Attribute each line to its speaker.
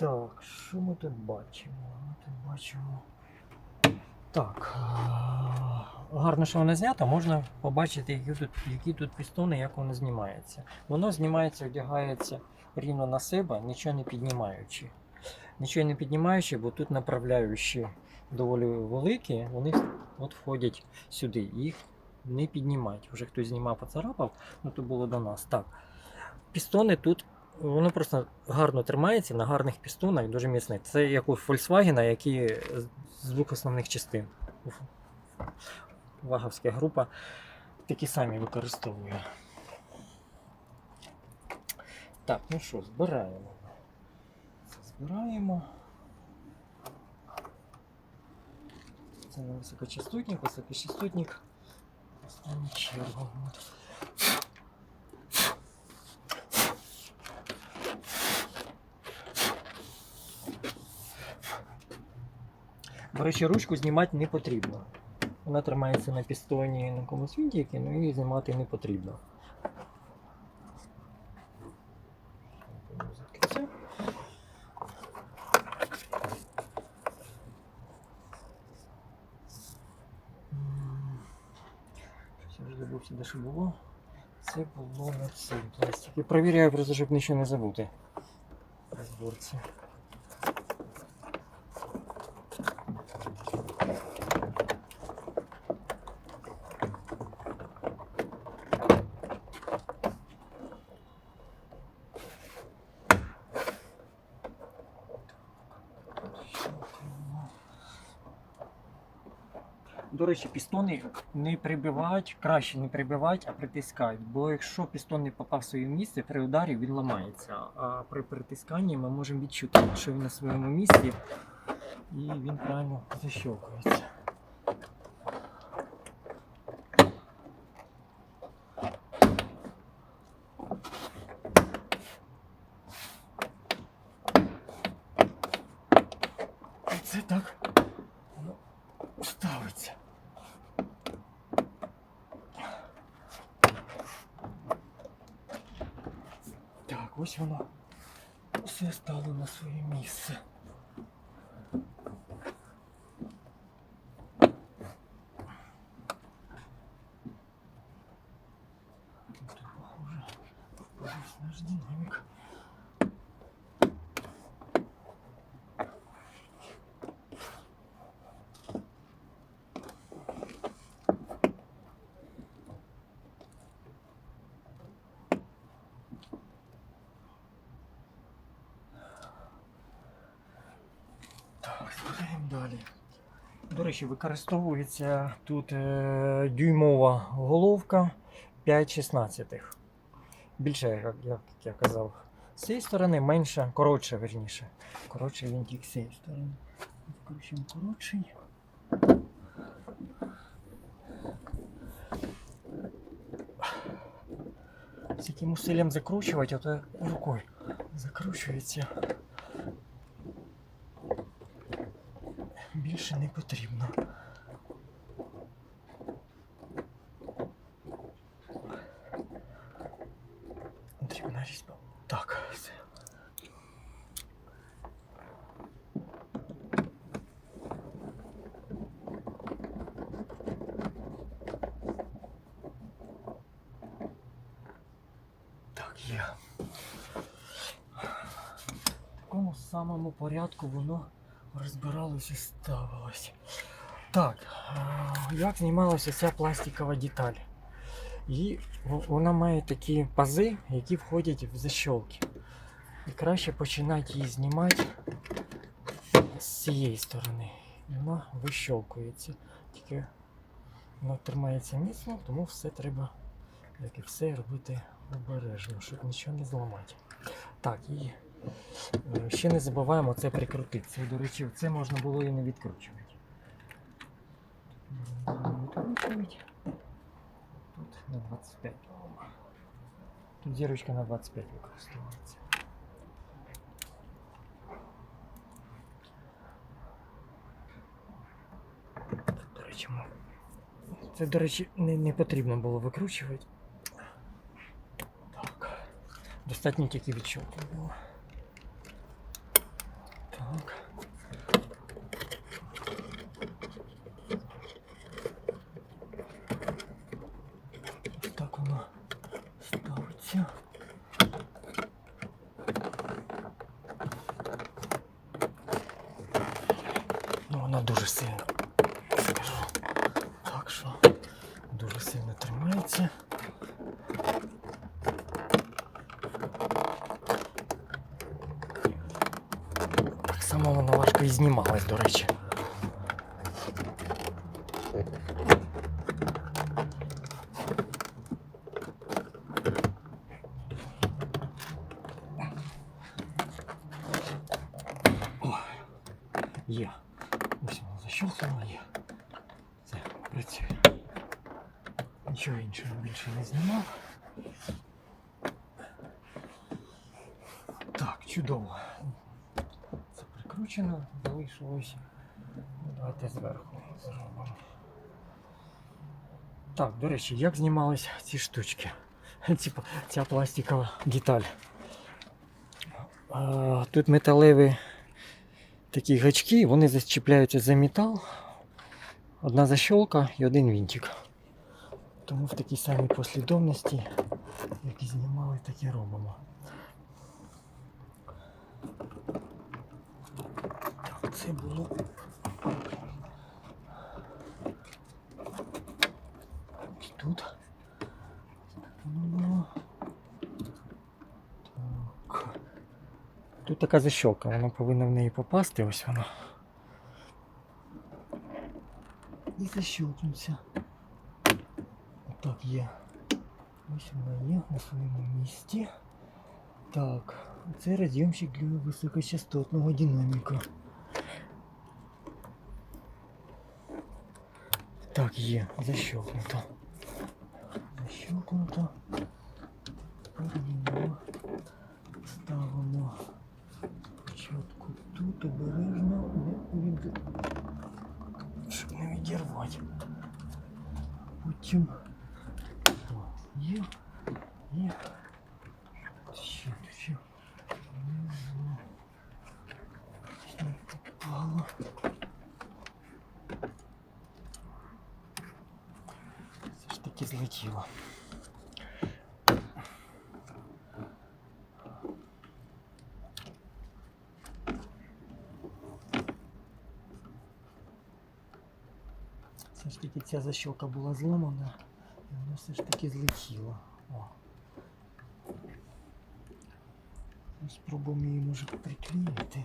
Speaker 1: Так, що ми тут бачимо? Ми тут бачимо. Так. Гарно, що воно знято, можна побачити, які тут, які тут пістони, як воно знімається. Воно знімається, одягається рівно на себе, нічого не піднімаючи. Нічого не піднімаючи, бо тут направляючі доволі великі, вони от входять сюди. Їх не піднімають. Вже хтось знімав, поцарапав, ну то було до нас. Так. Пістони тут воно просто гарно тримається на гарних пістонах, дуже міцне. Це як у Volkswagen, які з- двох основних частин. Ваговська група такі самі використовує. Так, ну що, збираємо. Це збираємо. Це на високочастотник, високочастотник. Останню чергу. До речі, ручку знімати не потрібно. Вона тримається на пістоні на комусь вінтіки, ну її знімати не потрібно. Де що було. Це було на цій пластикі. Провіряю просто, щоб нічого не забути. Розборці. До речі, пістони не прибивають, краще не прибивають, а притискають. Бо якщо пістон не попав в своє місце, при ударі він ламається. А при притисканні ми можемо відчути, що він на своєму місці і він правильно защелкується. Це так ставиться. Так, ось воно все стало на своє місце. Тут похоже, наш динамик. Далі. До речі, використовується тут е, дюймова головка 5,16. Більше, як, як я казав, з цієї сторони менше, коротше, верніше. Коротше він тільки з цієї сторони. Відкручуємо коротший. З яким усиллям закручувати, а то рукою закручується. Більше не потрібно. Потрібна різьба. Так, все. Так, є. В такому самому порядку воно розбиралося і ставилося. Так, е, як знімалася ця пластикова деталь? І вона має такі пази, які входять в защолки. І краще починати її знімати з цієї сторони. І вона вищолкується. Тільки вона тримається міцно, тому все треба, як і все, робити обережно, щоб нічого не зламати. Так, і Ще не забуваємо це прикрутити. Це, до речі, це можна було і не відкручувати. Відкручувати. Тут на 25. Тут зірочка на 25 використовується. До речі, це, до речі, не, не потрібно було викручувати. Так. Достатньо тільки відчутно було. дуже сильно. Скажу. Так що дуже сильно тримається. Так само вона важко і знімалась, до речі. Нічого іншого більше не знімав. Так, чудово. Це прикручено, залишилось. Ну, Давайте зверху зробимо. Так, до речі, як знімалися ці штучки? Типа ця пластикова деталь. Тут металеві такі гачки, вони зачіпляються за метал. Одна защолка і один вінтик. Тому в такій самій послідовності, як і знімали, так і робимо. Так, це було. Ось тут. Так. Тут така защолка, вона повинна в неї попасти, ось вона. І защелкнуться. Отак є. Ось вона є на своєму місці. Так, це роз'ємчик для високочастотного динаміка. Так, є, защелкнуто. Защелкнуто. Тепер його ставимо спочатку тут обережно, не від... щоб не відірвати. Потім О, є, є. Ще, ще. Внизу. Не попало. Все ж таки злетіло. Все ж таки ця защелка була зламана, воно все ж таки злетіло. Ну, спробуємо її може приклеїти.